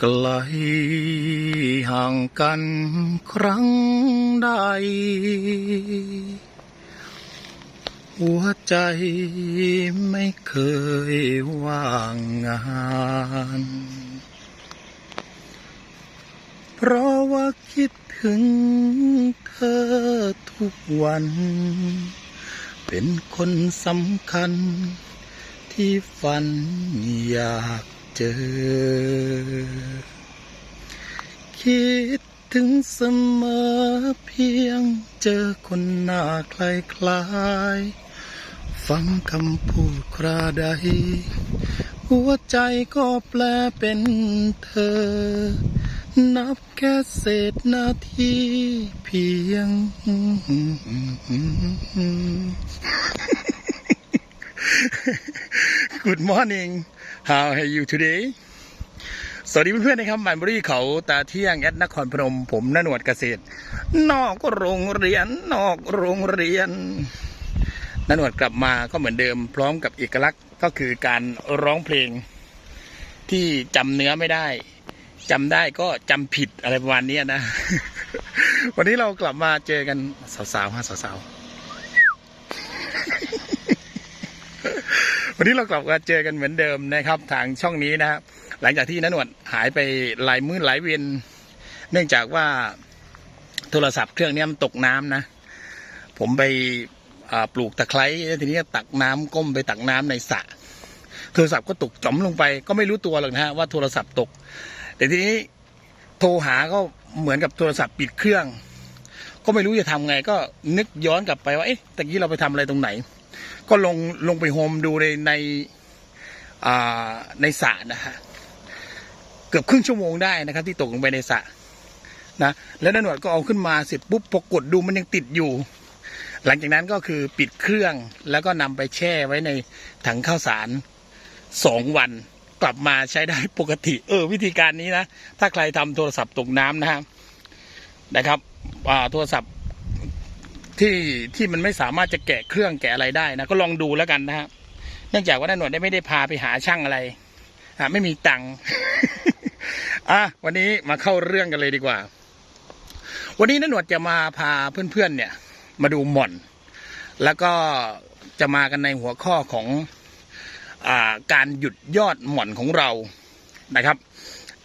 ไกลห่างกันครั้งใด หัวใจไม่เคยว่างงาน เพราะว่าคิดถึงเธอทุกวัน เป็นคนสำคัญที่ฝันอยาก เจอ คิดถึงเสมอเพียงเจอคนหน้าคล้ายคล้ายๆฟังคำพูดคราใด หัวใจก็แปลเป็นเธอ นับแค่เศษนาทีเพียง Good morning how are you today สวัสดีเพื่อนๆนะครับมันบรีเขาตาเที่ยงแอดนครพนม ผมนนวดเกษตร นอกโรงเรียน นอกโรงเรียนนนวดกลับมาก็เหมือนเดิม พร้อมกับเอกลักษณ์ก็คือการร้องเพลงที่จำเนื้อไม่ได้จำได้ก็จำผิดอะไรประมาณนี้นะ วันนี้เรากลับมาเจอกันสาวๆฮะสาวๆ วันนี้เรากลับมาเจอกันเหมือนเดิมนะครับ ทางช่องนี้นะครับหลังจากที่นันวดหายไปหลายมื้อหลายเวียนเนื่องจากว่าโทรศัพท์เครื่องนี้มันตกน้ำนะ ผมไปปลูกตะไคร้แล้วทีนี้ตักน้ำก้มไปตักน้ำในสระโทรศัพท์ก็ตกจมลงไป ก็ไม่รู้ตัวหรอกนะฮะว่าโทรศัพท์ตก แต่ทีนี้โทรหาก็เหมือนกับโทรศัพท์ปิดเครื่อง ก็ไม่รู้จะทำไง ก็นึกย้อนกลับไปว่าเอ๊ะตะกี้เราไปทำอะไรตรงไหน ก็ลงลงไปโฮมดูในในในสระนะฮะเกือบครึ่งชั่วโมงได้นะครับ ที่ตกลงไปในสระนะแล้วนันหนวดก็เอาขึ้นมาเสร็จปุ๊บพอกดดูมันยังติดอยู่ หลังจากนั้นก็คือปิดเครื่องแล้วก็นำไปแช่ไว้ในถังข้าวสารสองวันกลับมาใช้ได้ปกติ เออ วิธีการนี้นะ ถ้าใครทำโทรศัพท์ตกน้ำนะฮะนะครับอ่าโทรศัพท์ ที่ที่มันไม่สามารถจะแกะเครื่องแกะอะไรได้นะก็ลองดูแล้วกันนะฮะเนื่องจากว่าน้าหนวดได้ไม่ได้พาไปหาช่างอะไร อะไม่มีตังค์อะวันนี้มาเข้าเรื่องกันเลยดีกว่า วันนี้น้าหนวดจะมาพาเพื่อนๆเนี่ย มาดูหม่อน แล้วก็จะมากันในหัวข้อของอ่าการหยุดยอดหม่อนของเรานะครับ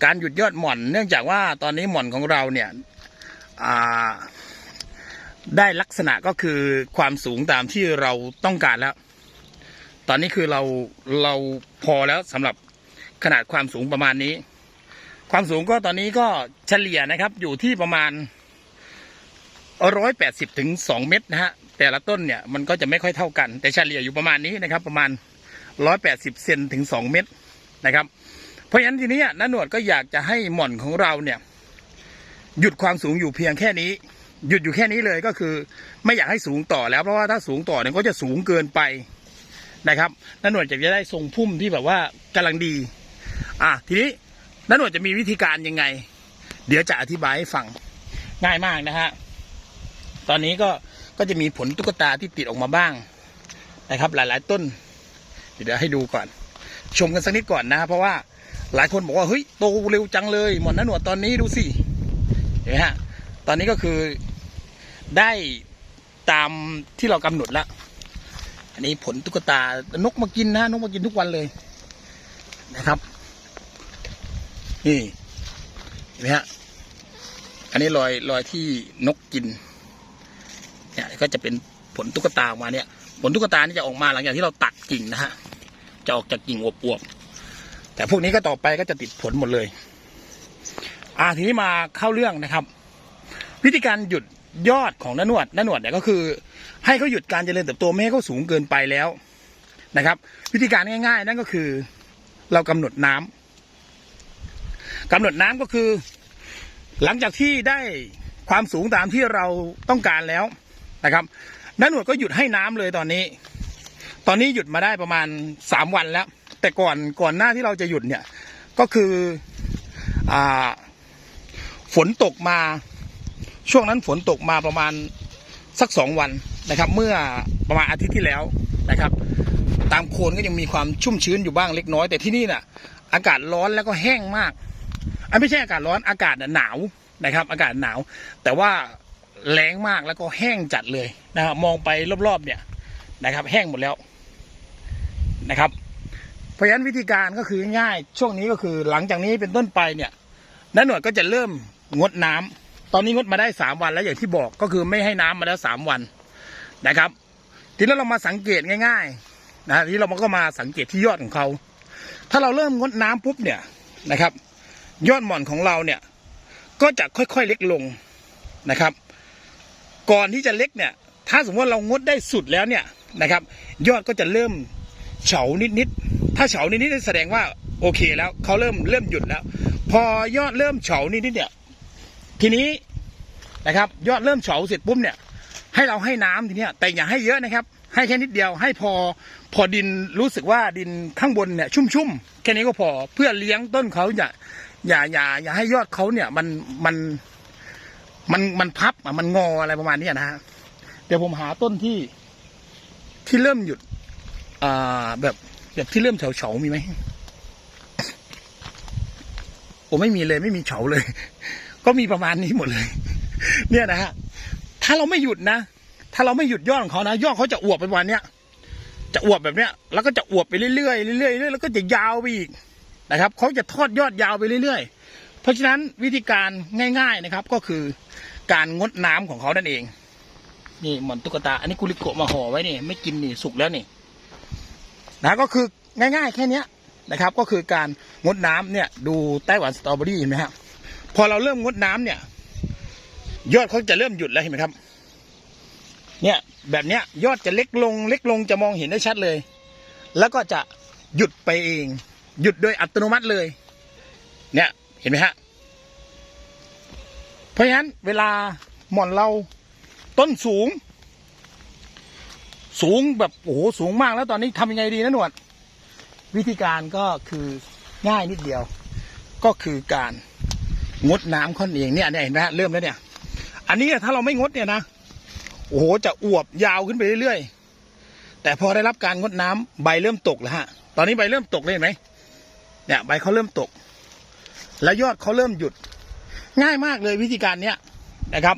การหยุดยอดหม่อน เนื่องจากว่าตอนนี้หม่อนของเราเนี่ย อ่า ได้ลักษณะก็คือความสูงตามที่เราต้องการแล้ว ตอนนี้คือเราเราพอแล้วสำหรับขนาดความสูงประมาณนี้ ความสูงก็ตอนนี้ก็เฉลี่ยนะครับอยู่ที่ประมาณร้อยแปดสิบถึงสองเมตรนะฮะแต่ละต้นเนี่ยมันก็จะไม่ค่อยเท่ากัน แต่เฉลี่ยอยู่ประมาณนี้นะครับ ประมาณร้อยแปดสิบเซนถึงสองเมตรนะครับ เพราะฉะนั้นทีนี้น้าหนวดก็อยากจะให้หม่อนของเราเนี่ย หยุดความสูงอยู่เพียงแค่นี้ หยุดอยู่แค่นี้เลยก็คือ ไม่อยากให้สูงต่อแล้วเพราะว่าถ้าสูงต่อเนี่ยก็จะสูงเกินไปนะครับนันหนวดจะได้ทรงพุ่มที่แบบว่ากำลังดี อะทีนี้นันหนวดจะมีวิธีการยังไง เดี๋ยวจะอธิบายให้ฟังง่ายมากนะฮะตอนนี้ก็ก็จะมีผลตุ๊กตาที่ติดออกมาบ้างนะครับ หลาย ๆ ต้น เดี๋ยวให้ดูก่อน ชมกันสักนิดก่อนนะ เพราะว่าหลายคนบอกว่าเฮ้ยโตเร็วจังเลยหมอนนันหนวดตอนนี้ดูสิเห็นไหมฮะตอนนี้ก็คือ ได้ตามที่เรากำหนดแล้ว อันนี้ผลตุ๊กตานกมากินนะนกมากินทุกวันเลยนะครับ นี่เห็นไหมฮะอันนี้รอยรอยที่นกกินเนี่ยก็จะเป็นผลตุ๊กตาออกมาเนี่ย ผลตุ๊กตานี่จะออกมาหลังจากที่เราตัดกิ่งนะฮะจะออกจากกิ่งอวบๆแต่พวกนี้ก็ต่อไปก็จะติดผลหมดเลย อ่าทีนี้มาเข้าเรื่องนะครับ วิธีการหยุด ยอดของน้านวดน้านวดเนี่ยก็คือ ให้เขาหยุดการเจริญเติบโตไม่ให้เขาสูงเกินไปแล้วนะครับ วิธีการง่าย ๆ นั่นก็คือ เรากำหนดน้ำกำหนดน้ำก็คือ หลังจากที่ได้ความสูงตามที่เราต้องการแล้วนะครับน้านวดก็หยุดให้น้ำเลยตอนนี้ ตอนนี้หยุดมาได้ประมาณสามวันแล้ว แต่ก่อนก่อนหน้าที่เราจะหยุดเนี่ยก็คืออฝนตกมา ช่วงนั้นฝนตกมาประมาณสักสองวันนะครับ เมื่อประมาณอาทิตย์ที่แล้วนะครับ ตามโคนก็ยังมีความชุ่มชื้นอยู่บ้างเล็กน้อยแต่ที่นี่น่ะ อากาศร้อนแล้วก็แห้งมากอะไม่ใช่อากาศร้อนอากาศหนาวนะครับ อากาศหนาว แต่ว่าแรงมากแล้วก็แห้งจัดเลยนะครับมองไปรอบๆเนี่ยนะครับ แห้งหมดแล้วนะครับ เพราะฉะนั้นวิธีการก็คือง่ายช่วงนี้ก็คือหลังจากนี้เป็นต้นไปเนี่ยน้าหน่วยก็จะเริ่มงดน้ำ ตอนนี้งดมาได้สามวันแล้วอย่างที่บอกก็คือไม่ให้น้ำมาแล้วสามวันนะครับ ทีนี้เรามาสังเกตง่ายๆนะทีนี้เราก็มาสังเกตที่ยอดของเขา ถ้าเราเริ่มงดน้ำปุ๊บเนี่ยนะครับ ยอดหม่อนของเราเนี่ย ก็จะค่อยๆเล็กลงนะครับ ก่อนที่จะเล็กเนี่ย ถ้าสมมติว่าเรางดได้สุดแล้วเนี่ยนะครับ ยอดก็จะเริ่มเฉานิดๆถ้าเฉานิดๆแสดงว่าโอเคแล้วเขาเริ่มเริ่มหยุดแล้ว พอยอดเริ่มเฉานิดๆเนี่ย ทีนี้นะครับ ยอดเริ่มเฉาเสร็จปุ๊บเนี่ย ให้เราให้น้ำทีเนี้ยแต่อย่าให้เยอะนะครับ ให้แค่นิดเดียวให้พอพอดินรู้สึกว่าดินข้างบนเนี่ยชุ่มๆแค่นี้ก็พอเพื่อเลี้ยงต้นเขาอย่าอย่าอย่าอย่าให้ยอดเขาเนี่ยมันมันมันมันพับอะมันงออะไรประมาณนี้นะฮะเดี๋ยวผมหาต้นที่ ที่เริ่มหยุด อ่า แบบแบบที่เริ่มเฉาเฉาๆมีไหมผมไม่มีเลยไม่มีเฉาเลย ก็มีประมาณนี้หมดเลย เนี่ยนะฮะถ้าเราไม่หยุดนะ ถ้าเราไม่หยุดยอดของเขานะยอดเขาจะอวบไปวันเนี้ยจะอวบแบบเนี้ย แล้วก็จะอวบไปเรื่อยๆเรื่อยๆเรื่อยๆแล้วก็จะยาวไปอีกนะครับเขาจะทอดยอดยาวไปเรื่อยๆ เพราะฉะนั้นวิธีการง่าย ๆนะครับ ก็คือการงดน้ำของเขานั่นเอง นี่หมอนตุ๊กตา อันนี้กุลิโกะมาห่อไว้นี่ไม่กินนี่สุกแล้วนี่นะก็คือง่าย ๆ แค่เนี้ยนะครับ ก็คือการงดน้ำเนี่ย ดูไต้หวันสตรอเบอรี่เห็นไหมครับ พอเราเริ่มงดน้ำเนี่ย ยอดเขาจะเริ่มหยุดแล้วเห็นไหมครับ เนี่ยแบบเนี้ยยอดจะเล็กลง เล็กลงจะมองเห็นได้ชัดเลย แล้วก็จะหยุดไปเอง หยุดโดยอัตโนมัติเลย เนี่ยเห็นไหมฮะ เพราะฉะนั้นเวลาหม่อนเราต้นสูง สูงแบบโอ้โหสูงมากแล้วตอนนี้ทำยังไงดีนะหนวด วิธีการก็คือง่ายนิดเดียว ก็คือการ งดน้ำเขาเองเนี่ยเนี่ยเห็นไหมฮะเริ่มแล้วเนี่ย อันนี้ถ้าเราไม่งดเนี่ยนะโอ้โหจะอวบยาวขึ้นไปเรื่อยๆ แต่พอได้รับการงดน้ำใบเริ่มตกแล้วฮะ ตอนนี้ใบเริ่มตกเลยเห็นไหมเนี่ยใบเขาเริ่มตก แล้วยอดเขาเริ่มหยุด ง่ายมากเลยวิธีการเนี้ยนะครับ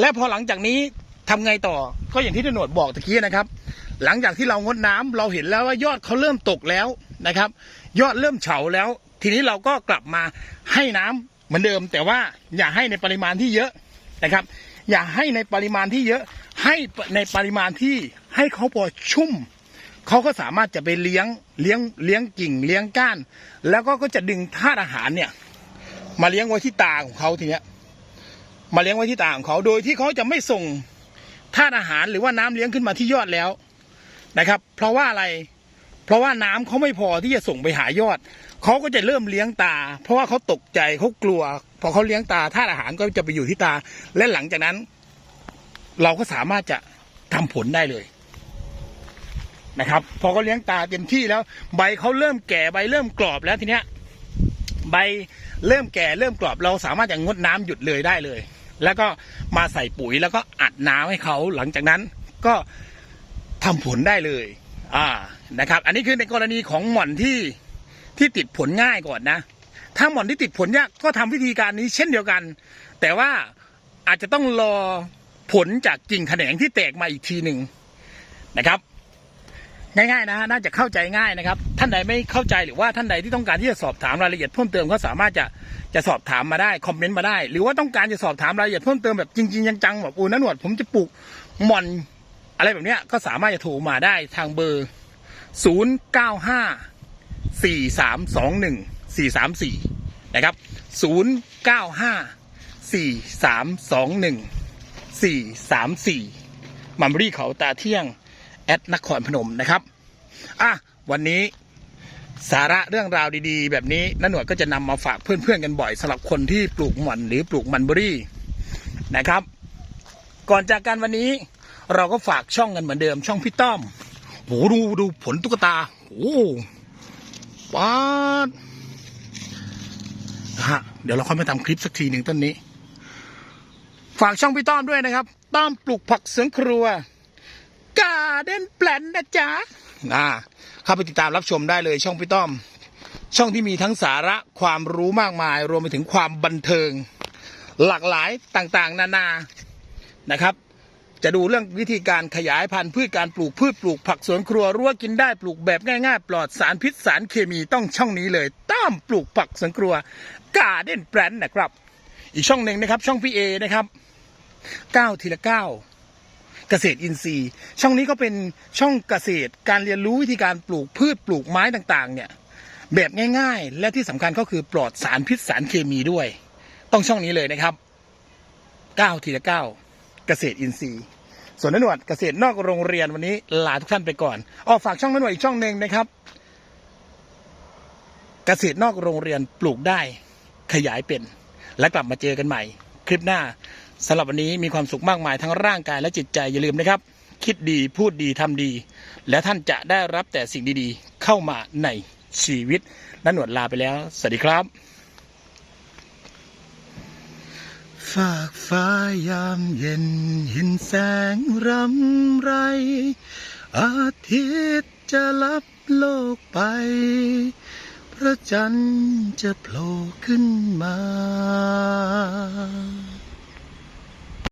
และพอหลังจากนี้ทำไงต่อก็อย่างที่ตำรวจบอกตะกี้นะครับ หลังจากที่เรางดน้ำเราเห็นแล้วว่ายอดเขาเริ่มตกแล้วนะครับ ยอดเริ่มเฉาแล้ว ทีนี้เราก็กลับมาให้น้ำ เหมือนเดิม แต่ว่าอย่าให้ในปริมาณที่เยอะนะครับ อย่าให้ในปริมาณที่เยอะ ให้ในปริมาณที่ให้เขาพอชุ่มเขาก็สามารถจะไปเลี้ยงเลี้ยงเลี้ยงกิ่งเลี้ยงก้าน แล้วก็ก็จะดึงธาตุอาหารเนี่ย มาเลี้ยงไว้ที่ตาของเขาทีเนี้ย มาเลี้ยงไว้ที่ตาของเขาโดยที่เขาจะไม่ส่งธาตุอาหารหรือว่าน้ำเลี้ยงขึ้นมาที่ยอดแล้วนะครับ เพราะว่าอะไร เพราะว่าน้ำเขาไม่พอที่จะส่งไปหายอด เขาก็จะเริ่มเลี้ยงตา เพราะว่าเขาตกใจเขากลัว พอเขาเลี้ยงตาธาตุอาหารก็จะไปอยู่ที่ตา และหลังจากนั้น เราก็สามารถจะทำผลได้เลยนะครับ พอเขาเลี้ยงตาเต็มที่แล้ว ใบเขาเริ่มแก่ใบเริ่มกรอบแล้วทีเนี้ยใบเริ่มแก่เริ่มกรอบเราสามารถจะงดน้ำหยุดเลยได้เลย แล้วก็มาใส่ปุ๋ยแล้วก็อัดน้ำให้เขาหลังจากนั้นก็ทำผลได้เลย อ่านะครับ อันนี้คือในกรณีของหม่อนที่ ที่ติดผลง่ายก่อนนะ ถ้าหม่อนที่ติดผลยากก็ทำวิธีการนี้เช่นเดียวกัน แต่ว่าอาจจะต้องรอผลจากกิ่งแขนงที่แตกมาอีกทีหนึ่งนะครับ ง่ายๆนะฮะน่าจะเข้าใจง่ายนะครับ ท่านใดไม่เข้าใจหรือว่าท่านใดที่ต้องการที่จะสอบถามรายละเอียดเพิ่มเติมก็สามารถจะจะสอบถามมาได้คอมเมนต์มาได้ หรือว่าต้องการจะสอบถามรายละเอียดเพิ่มเติมแบบจริงๆจังๆแบบอูนันหนวดผมจะปลูกหม่อนอะไรแบบเนี้ยก็สามารถจะโทรมาได้ทางเบอร์ 0 9 5 4 3 2 1 4 3 4นะครับ0 9 5 4 3 2 1 4 3 4มัมรี่เขาตาเที่ยง แอดนครพนมนะครับ อะ วันนี้สาระเรื่องราวดีๆ แบบนี้น้าหนวดก็จะนำมาฝากเพื่อนๆกันบ่อยสำหรับคนที่ปลูกหม่อนหรือปลูกมันเบอรี่นะครับ ก่อนจากกันวันนี้เราก็ฝากช่องกันเหมือนเดิมช่องพี่ต้อมโหดูดูผลตุ๊กตาโอ้ ป๊าดฮะเดี๋ยวเราค่อยมาทำคลิปสักทีหนึ่งต้นนี้ ฝากช่องพี่ต้อมด้วยนะครับต้อมปลูกผักสวนครัวการ์เด้นแปลนนะจ๊ะอ่าเข้าไปติดตามรับชมได้เลยช่องพี่ต้อม ช่องที่มีทั้งสาระความรู้มากมาย รวมไปถึงความบันเทิง หลากหลายต่างๆ นานานะครับ จะดูเรื่องวิธีการขยายพันธุ์พืชการปลูกพืชปลูกผักสวนครัวรั้วกินได้ปลูกแบบง่ายๆ ปลอดสารพิษสารเคมีต้องช่องนี้เลยต้อมปลูกผักสวนครัวกาเด่นแบรนด์นะครับ อีกช่องหนึ่งนะครับ ช่องพี่เอนะครับก้าวทีละก้าวเกษตรอินทรีย์ ช่องนี้ก็เป็นช่องเกษตรการเรียนรู้วิธีการปลูกพืชปลูกไม้ต่างๆ เนี่ยแบบง่าย ๆ และที่สำคัญก็คือปลอดสารพิษสารเคมีด้วย ต้องช่องนี้เลยนะครับก้าวทีละก้าว เกษตรอินทรีย์ ส่วนนหนวดเกษตรนอกโรงเรียนวันนี้ลาทุกท่านไปก่อนออฝากช่องนหนวดอีกช่องหนึ่งนะครับ เกษตรนอกโรงเรียนปลูกได้ขยายเป็น และกลับมาเจอกันใหม่ คลิปหน้าสำหรับวันนี้มีความสุขมากมายทั้งร่างกายและจิตใจอย่าลืมนะครับ คิดดีพูดดีทำดี และท่านจะได้รับแต่สิ่งดีๆ เข้ามาในชีวิตนหนวดลาไปแล้ว สวัสดีครับ ฝากฟ้ายามเย็นเห็นแสงรำไร อาทิตย์จะลับโลกไป พระจันทร์จะโผล่ขึ้นมา